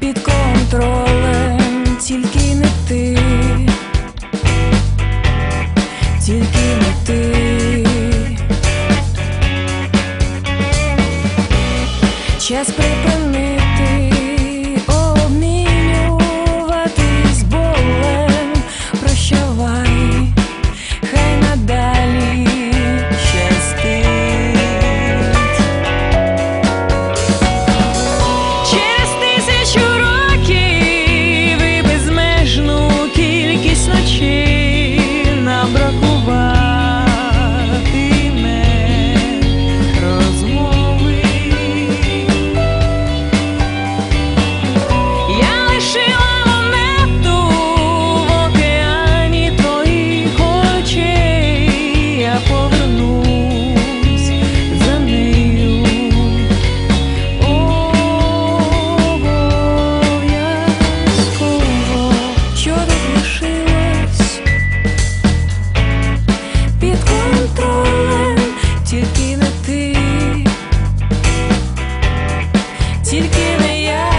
під контролем, тільки не ти, тільки не ти, час припадає. me out.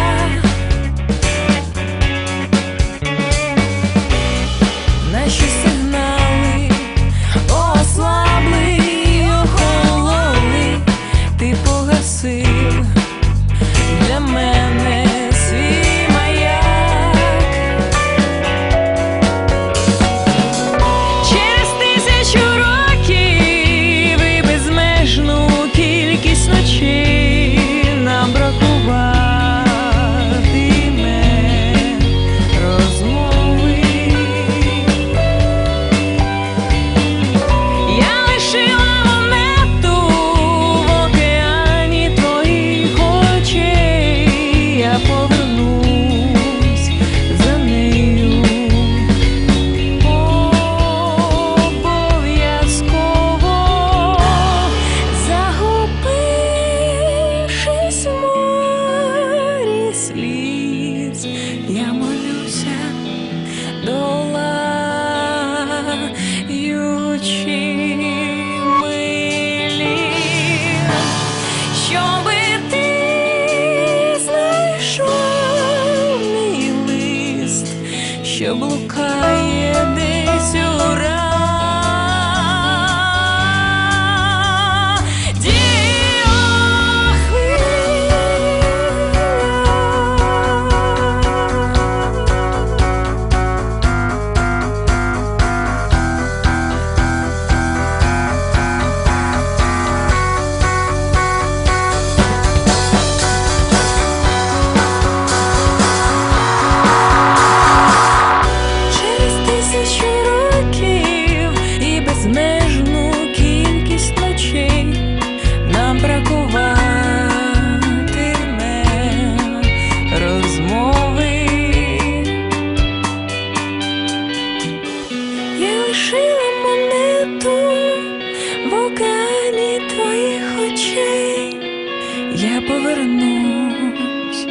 Повернусь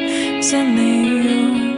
нею